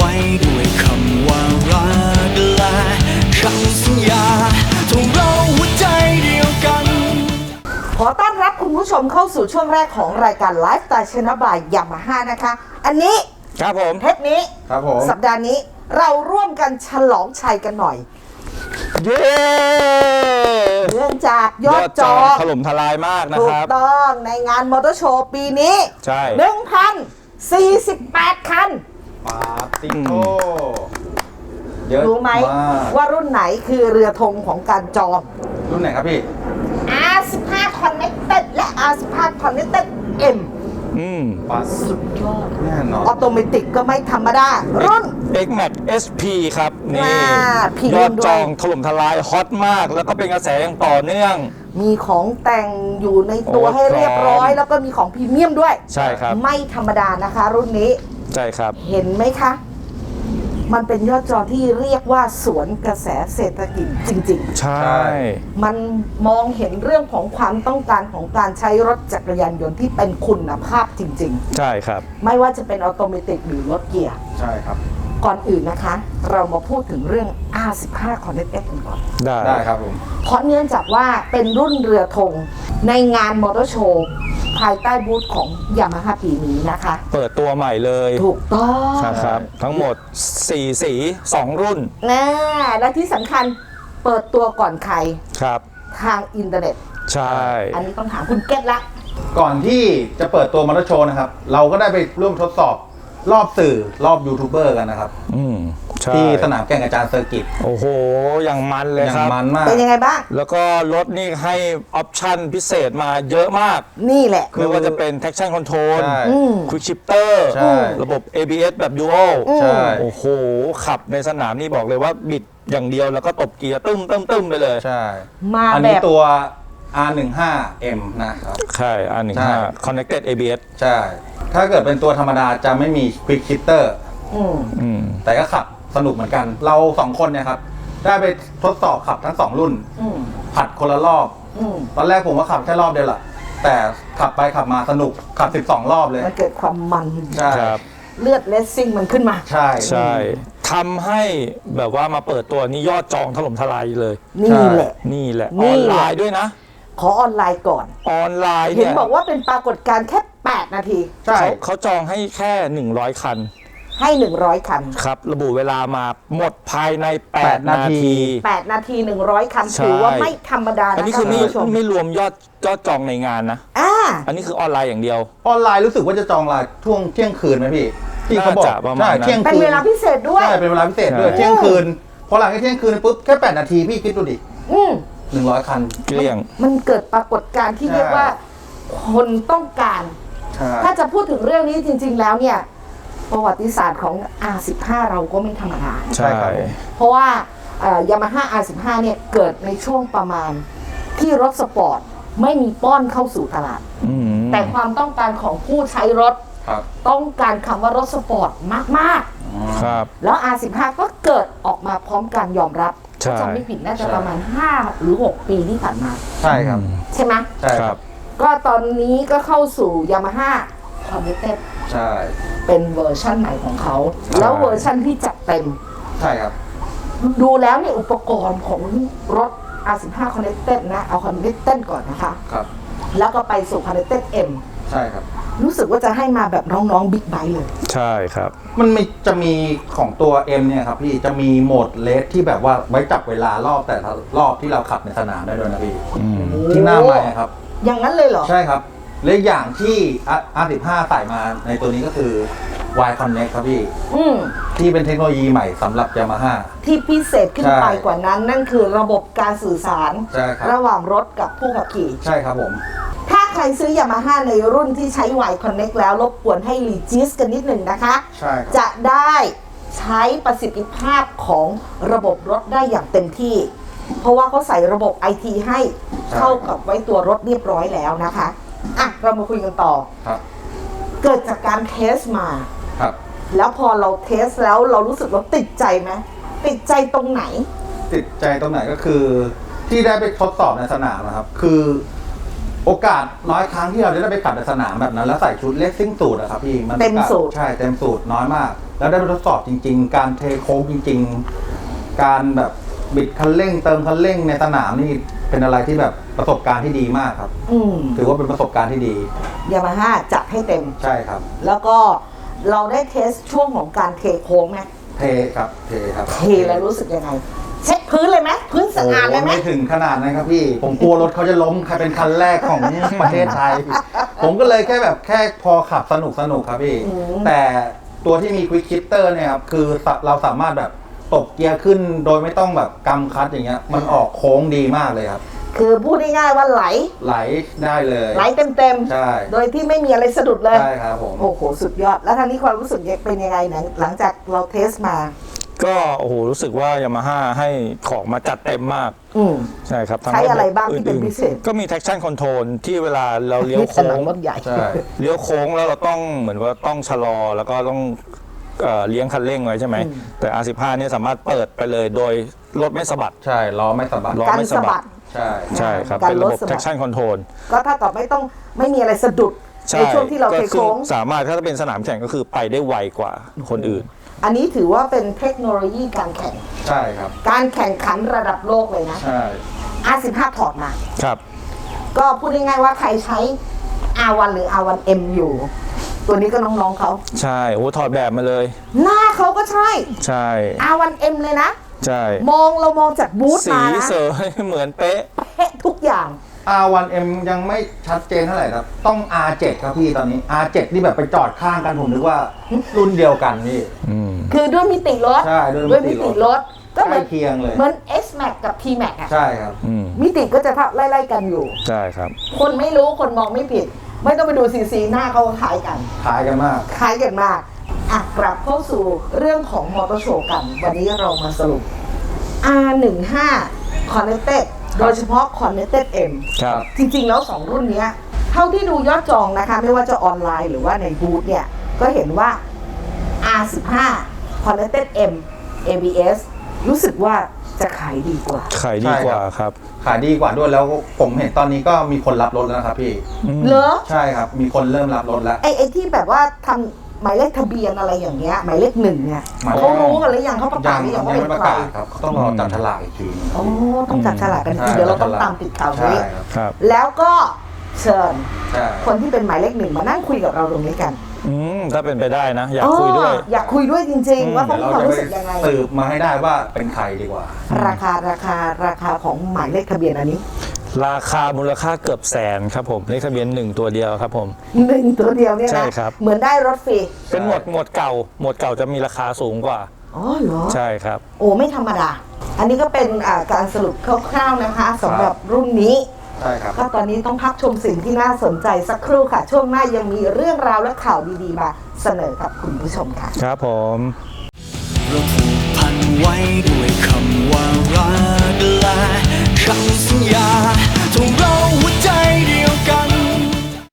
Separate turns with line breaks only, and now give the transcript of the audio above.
ไว้ด้วยคำว่ารักและคำสัญญาทงเราหัวใจเดียวกัน
ขอต้อนรับคุณผู้ชมเข้าสู่ช่วงแรกของรายการไลฟ์สไตล์ชนะบายยามาฮ่านะคะ อันนี้
ครับผม
เทปนี้
ครับผม
สัปดาห์นี้เราร่วมกันฉลองชัยกันหน่อย
เย้
เนื่องจากยอดจอง
ถล่มทลายมากนะ
ถู
ค
ก
รับ
ต้องในงานมอเตอร์โชว์ปีนี้
ใช่
1,048 คัน
ปาติโก้เยอะ
รู้ไหม
มาก
ว่ารุ่นไหนคือเรือธงของการจอง
รุ่นไหนครับพี่
R15 Connected และ R15 Connected M
อืม
ปาสุดยอดแน่นอน
ออโตเมติกก็ไม่ธรรมดา รุ่น
X Max SP ครับนี่
อ่าพี่
ย
รุ่
อนด
ด้วย
จองถล่มทลายฮอตมาก แล้วก็เป็นกระแสอย่างต่อเนื่อง
มีของแต่งอยู่ในตัว
โอ้
ให้เรียบร้อย
พร้อม
แล้วก็มีของพรีเมียมด้วย
ใช่ครับ
ไม่ธรรมดานะคะ รุ่นนี้
ใช่ครับ
เห็นไหมคะ มันเป็นยอดจอที่เรียกว่าสวนกระแสเศรษฐกิจจริง
ใช่
ๆ มันมองเห็นเรื่องของความต้องการของการใช้รถจักรยานยนต์ที่เป็นคุณภาพจริง
ใช่ครับ
ๆ ไม่ว่าจะเป็นออโตเมติกหรือรถเกียร์
ใช่ครับ
ก่อนอื่นนะคะ เรามาพูดถึงเรื่อง R15 Connected กันก่อน
ได้
ได้ครับผม
เพราะเนื่องจากว่าเป็นรุ่นเรือธงในงานมอเตอร์โชว์ ภายใต้บูธของยามาฮ่าปีนี้นะคะ
เปิดตัวใหม่เลย
ถูกต้อง
นะครับ ทั้งหมด 4 สี 2 รุ่น
นะและที่สำคัญเปิดตัวก่อนใคร
ครับ
ทางอินเทอร์เน็ต
ใช่
อันนี้ต้องถามคุณเก็ตละ
ก่อนที่จะเปิดตัวมอเตอร์โชว์นะครับ เราก็ได้ไปร่วมทดสอบรอบสื่อรอบยูทูบเบอร์กันนะครับ
อืม ใช่
ที่สนามแข่งอาจารย์เซอร์กิต
โอ้โห อย่างมันเลย
อย่า
ค
ง
รับ
มันมาก
เป็นยังไงบ้าง
แล้วก็รถนี่ให้ออปชั่นพิเศษมาเยอะมาก
นี่แหละ
ไม่ว่าจะเป็น traction control
ใช่
อืม
quick shifter
ใช่
ระบบ ABS แบบ dual
ใช่
โอ้โห ขับในสนามนี่บอกเลยว่าบิดอย่างเดียวแล้วก็ตบเกียร์ตึ้มตึ้มตึ้มไปเลย
ใช่
มา
อัน
แบ
นี้
บ
ตัว R15M นะครับ
ใช่อันหนึ่ง
ใช่
ห้า connected ABS
ใช่ ถ้าเกิดเป็นตัวธรรมดาจะไม่มี Quick Shifter
อืม
อืม
แต่ก็ขับ สนุกเหมือนกัน เราสองคนเนี่ยครับ ได้ไปทดสอบขับทั้งสองรุ่น
อืม
ผัดคนละรอบ
อืม
ตอนแรกผมว่าขับแค่รอบเดียวแหละ แต่ขับไปขับมาสนุกขับ 12 รอบเลย
มันเกิดความมัน
ใช่
ครับ
เลือดเลสซิ่งมันขึ้นมา
ใช่
ใช่ทำให้แบบว่ามาเปิดตัวนี่ยอดจองถล่มทลายเลย
นี่แหละ
นี่แหละ
นี่
ออน
แหละ
ไลน์ด้วยนะ
ขอออนไลน์ก่อน
ออนไลน์
เห็น
เนี่ย
บอกว่าเป็นปรากฏการณ์แค่ 8 นาที
ใช่
เขาเขาจองให้แค่ 100 คัน
ให้ 100 คัน
ครับ ระบุเวลามาหมดภายใน 8
8
นา
นาที
ที
8 นาที 100 คัน
ใช่
ถือว่าไม่ธรรมดา
อัน
นะ
นี้
คะ
คือ
คุ
ไม่
ณผู้ชม
ไม่รวมยอดยอดจองในงานนะ
อ่า
อันนี้คือออนไลน์อย่างเดียว
ออนไลน์รู้สึกว่าจะจองไลน์ช่วงเที่ยงคืนไหมพี่ ที่เขาบอก
น่าจะประมาณ
ใช่
นั้น
เที่ยง
เป็น
คืน
เวลาพิเศษด้วย
ใช่เป็นเวลาพิเศษด้วย
ใช่
เที่ยงคืนพอหลังจากเที่ยงคืนปุ๊บแค่8นาทีพี่คิดดูดิ
อืม
100 คัน
เกลี้ยง
มันเกิดปรากฏการณ์ที่
ใช่
เรียกว่า คนต้องการ
ใช่
ถ้าจะพูดถึงเรื่องนี้จริง ๆ แล้วเนี่ย ประวัติศาสตร์ของ R15 เราก็ไม่ธรรมดา
ใช่
เพราะว่ายามาฮ่า R15 เนี่ยเกิดในช่วงประมาณที่รถสปอร์ตไม่มีป้อนเข้าสู่ตลาด
อืม
แต่ความต้องการของผู้ใช้รถ
ครับ
ต้องการคำว่ารถสปอร์ตมาก
ครับ
ๆ แล้ว R15 ก็เกิดออกมาพร้อมการยอมรับ
ใช่
ถ้าจำไม่ผิดน่าจะ
ใช่
ประมาณ 5 หรือ 6 ปีที่ผ่านมา
ใช่ครับ
ใช่ไหม
ใช่
ค
ค
รั
รับบ
ก็ตอนนี้ก็เข้าสู่ Yamaha Connected
ใช่
เป็นเวอร์ชั่นใหม่ของเขา แล้วเวอร์ชั่นที่จัดเต็ม
ใช่ครับ
ดูแล้วเนี่ยอุปกรณ์ของรถ R15 Connected นะ เอา Connected ก่อนนะคะ
ครับ
แล้วก็ไปสู่ Connected M
ใช่ครับ
รู้สึกว่าจะให้มาแบบน้องๆบิ๊กไบค์เลย
ใช่ครับ
มันมีจะมีของตัว M เนี่ยครับพี่ จะมีโหมดเลสที่แบบว่าไว้จับเวลารอบแต่ละรอบที่เราขับในสนามได้ด้วยนะพี่
อืม
ที่หน้าไม้ครับ
อย่างนั้นเลยเหรอ
ใช่ครับ และอีกอย่างที่ R15 ใส่มาในตัวนี้ก็คือ Y Connect ครับพี่
อืม
ที่เป็นเทคโนโลยีใหม่สำหรับ Yamaha
ที่พิเศษขึ้นไป
ใช่
กว่านั้นนั่นคือระบบการสื่อสาร
ใช่ครับ
ระหว่างรถกับผู้ขับขี่
ใช่ครับผม
ถ้าใครซื้อยามาฮ่าในรุ่นที่ใช้ Y Connect แล้วรบกวนให้รีจิสกันนิดหนึ่งนะคะ
ใช่ครับ
จะได้ใช้ประสิทธิภาพของระบบรถได้อย่างเต็มที่ เพราะว่าเขาใส่ระบบ IT ให้
ใช่
เข้ากับไว้ตัวรถเรียบร้อยแล้วนะคะ อะเรามาคุยกันต่อ
ครับ
เกิดจากการเทสมา
ครับ
แล้วพอเราเทสแล้วเรารู้สึกเราติดใจไหมติดใจตรงไหน
ติดใจตรงไหนก็คือ ที่ได้ไปทดสอบในสนามนะครับ คือโอกาสน้อยครั้งที่เราจะได้ไปขับในสนามแบบนั้น แล้วใส่ชุดเลสซิ่งสูตรอะครับพี่มัน
เต็มสูตร
ใช่เต็มสูตรน้อยมาก แล้วได้ไปทดสอบจริง ๆ การเทโค้งจริง ๆ การแบบบิดคันเร่งเติมคันเร่งในสนามนี่เป็นอะไรที่แบบ ประสบการณ์ที่ดีมากครับ
อืม
ถือว่าเป็นประสบการณ์ที่ดี
ยามาฮ่าจัดให้เต็ม
ใช่ครับ
แล้วก็เราได้เทสช่วงของการเทโค้งไหม
เทครับเทครับ
เทแล้วรู้สึกยังไง เช็ดพื้นเลยไหมพื้นสะอาดเลยไหม
โไม่ถึงขนาดนั้นครับพี่ ผมกลัวรถเขาจะล้มใครเป็นคันแรกของ ประเทศไทย ผมก็เลยแค่แบบแค่พอขับสนุกสนุกครับพี่
อืม
แต่ตัวที่มีควิกคิปเตอร์เนี่ยครับคือเราสามารถแบบ ตบเกียร์ขึ้นโดยไม่ต้องแบบกำคัดอย่างเงี้ย มันออกโค้งดีมากเลยครับ
คือพูดง่ายๆว่าไหล
ไหลได้เลย
ไหลเต็ม
ใช่
ๆ โดยที่ไม่มีอะไรสะดุดเลย
ใช่ครับผม
โอ้โห สุดยอด แล้วทางนี้ความรู้สึกเป็นยังไงหลังหลังจากเราเทสมา
ก็โอ้โหรู้สึกว่ายามาฮ่าให้ของมาจัดเต็มมาก
อืม
ใช่ครับทั้ง
ใช้อะไร
บบ
บ้างที่เป็น
อื่ๆ
พิเศษ
ก็มี traction control ที่เวลาเราเลี้ยว
นี่ส
โค้
นางมรถใหญ่
ใช่
เลี้ยวโค้งแล้วเราต้องเหมือนว่าต้องชะลอแล้วก็ต้อง เอ่อเลี้ยงคันเร่งไว้ใช่ไหม แต่ R15 เนี่ยสามารถเปิดไปเลยโดยรถไม่สะบัด
ใช่ล้อไม่สะบัด
ล้อ
การ
ไม่
สะ
สะบั
บัด
ด
ใช่
ใช่ครับ
การ
เป็นระบบ
ลดสะบัด
traction control
ก็ถ้ากับไม่ต้องไม่มีอะไรสะดุด
ใช่
ในช่วงที่เราเท
ก็อ
โค้ง
สามารถถ้าเป็นสนามแข่งก็คือไปได้ไวกว่าคนอื่น
อันนี้ถือว่าเป็นเทคโนโลยีการแข่ง
ใช่ครับ
การแข่งขันระดับโลกเลยนะ
ใช่
R15 ถอดมา
ครับ
ก็พูดง่ายๆว่าใครใช้ R1 หรือ R1M อยู่ ตัวนี้ก็น้องๆเขา
ใช่โอ้ถอดแบบมาเลย
หน้าเขาก็ใช่
ใช่
R1M เลยนะ
ใช่
มองเรามองจากบูธ
สี
มานะ
เสยเหมือนเป๊ะ
เป๊ะทุกอย่าง
R1M ยังไม่ชัดเจนเท่าไหร่ครับ ต้อง R7 ครับพี่ตอนนี้ R7 นี่แบบไปจอดข้างกันผมนึกว่ารุ่นเดียวกันนี่
อืม
คือด้วยมิติรถ
ใช่ด้วย
ด้วย
มิ
มิ
ติ
ติ
ร
ร
ถ
ถก็เหมือน
ใกล้เคียงเลย
เหมือน S Max กับ T Max อะ
ใช่ครับ
อืม
มิติก็จะไล่ๆกันอยู่
ใช่ครับ
คนไม่รู้คนมองไม่ผิด ไม่ต้องไปดูซีซีหน้าเขาก็คล้ายกัน
คล้ายกันมาก
คล้ายกันมากอะกลับเข้าสู่เรื่องของมอเตอร์โชว์กัน วันนี้เรามาสรุป R15 Connected โดยเฉพาะ Connected M
ครับ
จริงๆ แล้ว 2 รุ่นเนี้ย เท่าที่ดูยอดจองนะคะ ไม่ว่าจะออนไลน์หรือว่าในบูธเนี่ย ก็เห็นว่า R15 Connected M ABS รู้สึกว่า จะขายดีกว่า
ขายดีกว่าครับ
ขายดีกว่าด้วยแล้วผมเห็นตอนนี้ก็มีคนรับรถแล้วนะครับพี่
เหรอ
ใช่ครับ มีคนเริ่มรับรถแล้ว
ไอ้ไอ้ที่แบบว่าทำหมายเลขทะเบียนอะไรอย่างเงี้ยหมายเลขหนึ่งเนี่ย
หมายเลข
เขารู้กันหรือยังเขาประกา
ยั
ศ
ง
หรือ
ยั
ยังงว่า
ไม่
เป็น
ประ
ใคร
กาศครับต้องรอจับฉลากอีกที
โอ้ต้องจับฉลากกัน
ใช่
ทีเดี๋ยวเราต้องตามติดข่าว
ใช่
นี้
ครับ
ครับ
แล้วก็เชิญ
ใช่
คนที่เป็นหมายเลขหนึ่งมานั่งคุยกับเราตรงนี้กัน
อืมถ้าเป็นไปได้นะ อยากคุยด้วย
อ๋ออยากคุยด้วยจริง ๆ ว่าเขา
เดี๋ยว
มี
เรา
ความ
จะ
รู้
ไป
สึกยังไง
สืบมาให้ได้ว่าเป็นใครดีกว่า
ราคาราคาราคาของหมายเลขทะเบียนอันนี้
ราคามูลค่าเกือบแสนครับผมเลขทะเบียนหนึ่งตัวเดียวครับผม
หนึ่งตัวเดียวเนี่ย
ใช่
นะครับเหมือนได้รถฟรี
เป็นหมวดหมวดเก่า หมวดเก่าจะมีราคาสูงกว่า
อ๋อเหรอ
ใช่ครับ
โอ้ไม่ธรรมดา อันนี้ก็เป็นอ่าการสรุปคร่าวๆนะคะสำหรับรุ่นนี้
ใช่ครับ
ก็ตอนนี้ต้องพักชมสิ่งที่น่าสนใจสักครู่ค่ะ ช่วงหน้ายังมีเรื่องราวและข่าวดีๆ มาเสนอกับคุณผู้ชมค่ะ
ครับผม
เราผูกพันไว้ด้วยคำว่ารักและคำสัญญาทงเราหัวใจดี